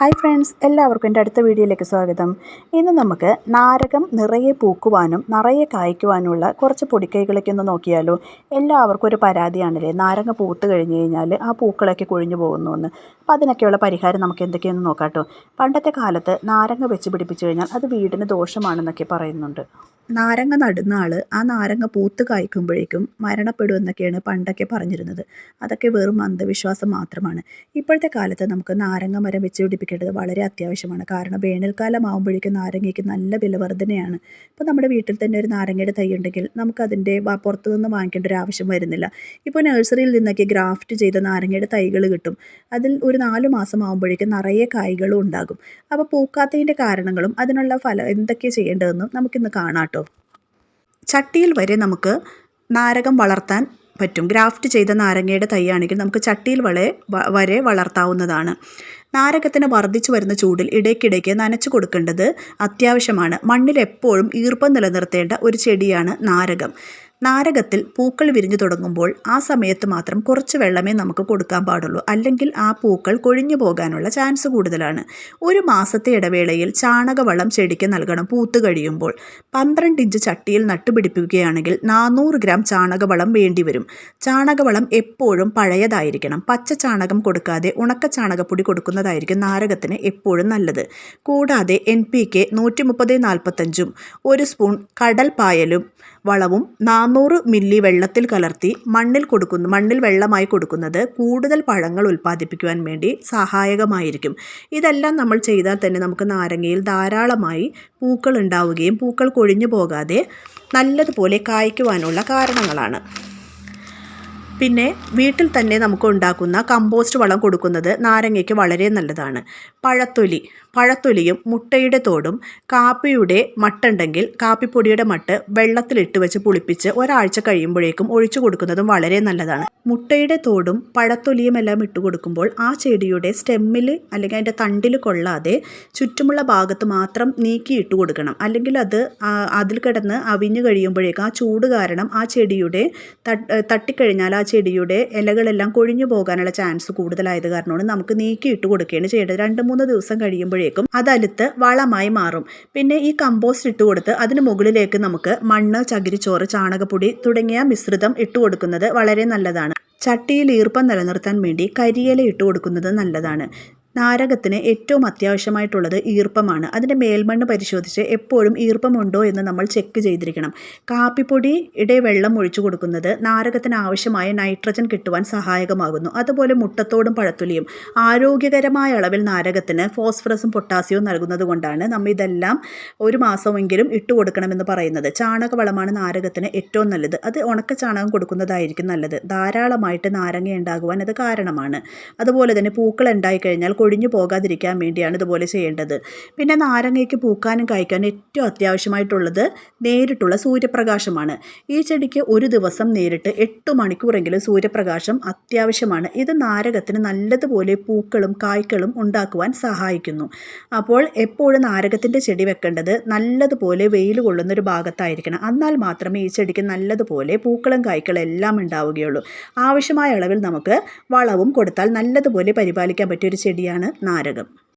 Hi friends എല്ലാവർക്കും എന്റെ അടുത്ത വീഡിയോയിലേക്ക് സ്വാഗതം. ഇന്ന് നമുക്ക് നാരകം നിറയെ പൂക്കുവാനും നിറയെ കായ്ക്കുവാനുമുള്ള കുറച്ച് പൊടിക്കൈകളൊക്കെ ഒന്ന് നോക്കിയാലോ. എല്ലാവർക്കും ഒരു പരാതിയാണല്ലേ? നാരങ്ങ പൂത്ത് കഴിഞ്ഞ് കഴിഞ്ഞാൽ ആ പൂക്കളൊക്കെ കൊഴിഞ്ഞു പോകുന്നു എന്ന് അപ്പോൾ അതിനൊക്കെയുള്ള പരിഹാരം നമുക്ക് എന്തൊക്കെയെന്ന് നോക്കാം പണ്ടത്തെ കാലത്ത് നാരങ്ങ വെച്ച് പിടിപ്പിച്ചു കഴിഞ്ഞാൽ അത് വീടിന് ദോഷമാണെന്നൊക്കെ പറയുന്നുണ്ട്. നാരങ്ങ നടുന്ന ആൾ ആ നാരങ്ങ പൂത്ത് കായ്ക്കുമ്പോഴേക്കും മരണപ്പെടുമെന്നൊക്കെയാണ് പണ്ടൊക്കെ പറഞ്ഞിരുന്നത്. അതൊക്കെ വെറും അന്ധവിശ്വാസം മാത്രമാണ്. ഇപ്പോഴത്തെ കാലത്ത് നമുക്ക് നാരങ്ങ മരം വെച്ച് പിടിപ്പിക്കേണ്ടത് വളരെ അത്യാവശ്യമാണ്. കാരണം വേനൽക്കാലം ആകുമ്പോഴേക്കും നാരങ്ങയ്ക്ക് നല്ല വിലവർധനയാണ് ഇപ്പോൾ നമ്മുടെ വീട്ടിൽ തന്നെ ഒരു നാരങ്ങയുടെ തൈ ഉണ്ടെങ്കിൽ നമുക്കതിന്റെ പുറത്തുനിന്ന് വാങ്ങിക്കേണ്ട ഒരു ആവശ്യം വരുന്നില്ല. ഇപ്പോൾ നഴ്സറിയിൽ നിന്നൊക്കെ ഗ്രാഫ്റ്റ് ചെയ്ത നാരങ്ങയുടെ തൈകൾ കിട്ടും. അതിൽ ഒരു നാല് മാസം ആകുമ്പോഴേക്കും നിറയെ കായ്കളും ഉണ്ടാകും. അപ്പോൾ പൂക്കാത്തതിന്റെ കാരണങ്ങളും അതിനുള്ള ഫലം എന്തൊക്കെ ചെയ്യേണ്ടതെന്നും നമുക്കിന്ന് കാണാം ചട്ടിയിൽ വരെ നമുക്ക് നാരകം വളർത്താൻ പറ്റും. ഗ്രാഫ്റ്റ് ചെയ്ത നാരങ്ങയുടെ തൈയാണെങ്കിൽ നമുക്ക് ചട്ടിയിൽ വരെ വരെ വളർത്താവുന്നതാണ്. നാരകത്തിന് വർദ്ധിച്ചു വരുന്ന ചൂടിൽ ഇടയ്ക്കിടയ്ക്ക് നനച്ചു കൊടുക്കേണ്ടത് അത്യാവശ്യമാണ്. മണ്ണിൽ എപ്പോഴും ഈർപ്പം നിലനിർത്തേണ്ട ഒരു ചെടിയാണ് നാരകം. നാരകത്തിൽ പൂക്കൾ വിരിഞ്ഞു തുടങ്ങുമ്പോൾ ആ സമയത്ത് മാത്രം കുറച്ച് വെള്ളമേ നമുക്ക് കൊടുക്കാൻ പാടുള്ളൂ. അല്ലെങ്കിൽ ആ പൂക്കൾ കൊഴിഞ്ഞു പോകാനുള്ള ചാൻസ് കൂടുതലാണ്. ഒരു മാസത്തെ ഇടവേളയിൽ ചാണകവളം ചെടിക്ക് നൽകണം. പൂത്ത് കഴിയുമ്പോൾ പന്ത്രണ്ട് ഇഞ്ച് ചട്ടിയിൽ നട്ടുപിടിപ്പിക്കുകയാണെങ്കിൽ നാനൂറ് ഗ്രാം ചാണകവളം വേണ്ടിവരും. ചാണകവളം എപ്പോഴും പഴയതായിരിക്കണം. പച്ച ചാണകം കൊടുക്കാതെ ഉണക്ക ചാണകപ്പൊടി കൊടുക്കുന്നതായിരിക്കും നാരകത്തിന് എപ്പോഴും നല്ലത്. കൂടാതെ എൻ പി കെ നൂറ്റി മുപ്പത് നാൽപ്പത്തഞ്ചും ഒരു സ്പൂൺ കടൽ പായലും വളവും നാനൂറ് മില്ലി വെള്ളത്തിൽ കലർത്തി മണ്ണിൽ കൊടുക്കുന്നു മണ്ണിൽ വെള്ളമായി കൊടുക്കുന്നത് കൂടുതൽ പഴങ്ങൾ ഉൽപ്പാദിപ്പിക്കുവാൻ വേണ്ടി സഹായകമായിരിക്കും. ഇതെല്ലാം നമ്മൾ ചെയ്താൽ തന്നെ നമുക്ക് നാരങ്ങയിൽ ധാരാളമായി പൂക്കൾ ഉണ്ടാവുകയും പൂക്കൾ കൊഴിഞ്ഞു പോകാതെ നല്ലതുപോലെ കായ്ക്കുവാനുള്ള കാരണങ്ങളാണ്. പിന്നെ വീട്ടിൽ തന്നെ നമുക്ക് ഉണ്ടാക്കുന്ന കമ്പോസ്റ്റ് വളം കൊടുക്കുന്നത് നാരങ്ങയ്ക്ക് വളരെ നല്ലതാണ്. പഴത്തൊലി. പഴത്തൊലിയും മുട്ടയുടെ തോടും കാപ്പിയുടെ മട്ടുണ്ടെങ്കിൽ കാപ്പിപ്പൊടിയുടെ മട്ട് വെള്ളത്തിലിട്ട് വെച്ച് പുളിപ്പിച്ച് ഒരാഴ്ച കഴിയുമ്പോഴേക്കും ഒഴിച്ചു കൊടുക്കുന്നതും വളരെ നല്ലതാണ്. മുട്ടയുടെ തോടും പഴത്തൊലിയും എല്ലാം ഇട്ട് കൊടുക്കുമ്പോൾ ആ ചെടിയുടെ സ്റ്റെമ്മിൽ അല്ലെങ്കിൽ അതിന്റെ തണ്ടിൽ കൊള്ളാതെ ചുറ്റുമുള്ള ഭാഗത്ത് മാത്രം നീക്കി ഇട്ട് കൊടുക്കണം. അല്ലെങ്കിൽ അത് അതിൽ കിടന്ന് അവിഞ്ഞു കഴിയുമ്പോഴേക്കും ആ ചൂട് കാരണം ആ ചെടിയുടെ തട്ടിക്കഴിഞ്ഞാൽ ആ ചെടിയുടെ ഇലകളെല്ലാം കൊഴിഞ്ഞു പോകാനുള്ള ചാൻസ് കൂടുതലായത് കാരണമാണ് നമുക്ക് നീക്കി ഇട്ട് കൊടുക്കുകയാണ് ചെയ്യേണ്ടത്. രണ്ട് മൂന്ന് ദിവസം കഴിയുമ്പോഴേക്കും അതലുത്ത് വളമായി മാറും. പിന്നെ ഈ കമ്പോസ്റ്റ് ഇട്ട് കൊടുത്ത് അതിന് മുകളിലേക്ക് നമുക്ക് മണ്ണ് ചകിരിച്ചോറ് ചാണകപ്പൊടി തുടങ്ങിയ മിശ്രിതം ഇട്ട് കൊടുക്കുന്നത് വളരെ നല്ലതാണ്. ചട്ടിയിൽ ഈർപ്പം നിലനിർത്താൻ വേണ്ടി കരിയില ഇട്ട് കൊടുക്കുന്നത് നല്ലതാണ്. നാരകത്തിന് ഏറ്റവും അത്യാവശ്യമായിട്ടുള്ളത് ഈർപ്പമാണ്. അതിന്റെ മേൽമണ്ണ് പരിശോധിച്ച് എപ്പോഴും ഈർപ്പമുണ്ടോ എന്ന് നമ്മൾ ചെക്ക് ചെയ്തിരിക്കണം. കാപ്പിപ്പൊടി കാപ്പിപ്പൊടിയുടെ വെള്ളം ഒഴിച്ചു കൊടുക്കുന്നത് നാരകത്തിന് ആവശ്യമായ നൈട്രജൻ കിട്ടുവാൻ സഹായകമാകുന്നു. അതുപോലെ മുട്ടത്തോടും പഴത്തൊലിയും ആരോഗ്യകരമായ അളവിൽ നാരകത്തിന് ഫോസ്ഫറസും പൊട്ടാസ്യവും നൽകുന്നത് കൊണ്ടാണ് നമ്മൾ ഇതെല്ലാം ഒരു മാസമെങ്കിലും ഇട്ട് കൊടുക്കണമെന്ന് പറയുന്നത്. ചാണകവളമാണ് നാരകത്തിന് ഏറ്റവും നല്ലത്. അത് ഉണക്ക ചാണകം കൊടുക്കുന്നതായിരിക്കും നല്ലത്. ധാരാളമായിട്ട് നാരങ്ങ ഉണ്ടാകുവാൻ അത് കാരണമാണ്. അതുപോലെ തന്നെ പൂക്കൾ ഉണ്ടായിക്കഴിഞ്ഞാൽ കൊഴിഞ്ഞു പോകാതിരിക്കാൻ വേണ്ടിയാണ് ഇതുപോലെ ചെയ്യേണ്ടത്. പിന്നെ നാരങ്ങയ്ക്ക് പൂക്കാനും കായ്ക്കാനും ഏറ്റവും അത്യാവശ്യമായിട്ടുള്ളത് നേരിട്ടുള്ള സൂര്യപ്രകാശമാണ്. ഈ ചെടിക്ക് ഒരു ദിവസം നേരിട്ട് എട്ട് മണിക്കൂറെങ്കിലും സൂര്യപ്രകാശം അത്യാവശ്യമാണ്. ഇത് നാരകത്തിന് നല്ലതുപോലെ പൂക്കളും കായ്ക്കളും ഉണ്ടാക്കുവാൻ സഹായിക്കുന്നു. അപ്പോൾ എപ്പോഴും നാരകത്തിന്റെ ചെടി വെക്കേണ്ടത് നല്ലതുപോലെ വെയിൽ കൊള്ളുന്ന ഒരു ഭാഗത്തായിരിക്കണം. എന്നാൽ മാത്രമേ ഈ ചെടിക്ക് നല്ലതുപോലെ പൂക്കളും കായ്ക്കളും എല്ലാം ഉണ്ടാവുകയുള്ളൂ. ആവശ്യമായ അളവിൽ നമുക്ക് വളവും കൊടുത്താൽ നല്ലതുപോലെ പരിപാലിക്കാൻ പറ്റിയ ഒരു ചെടിയാണ് നാരകം.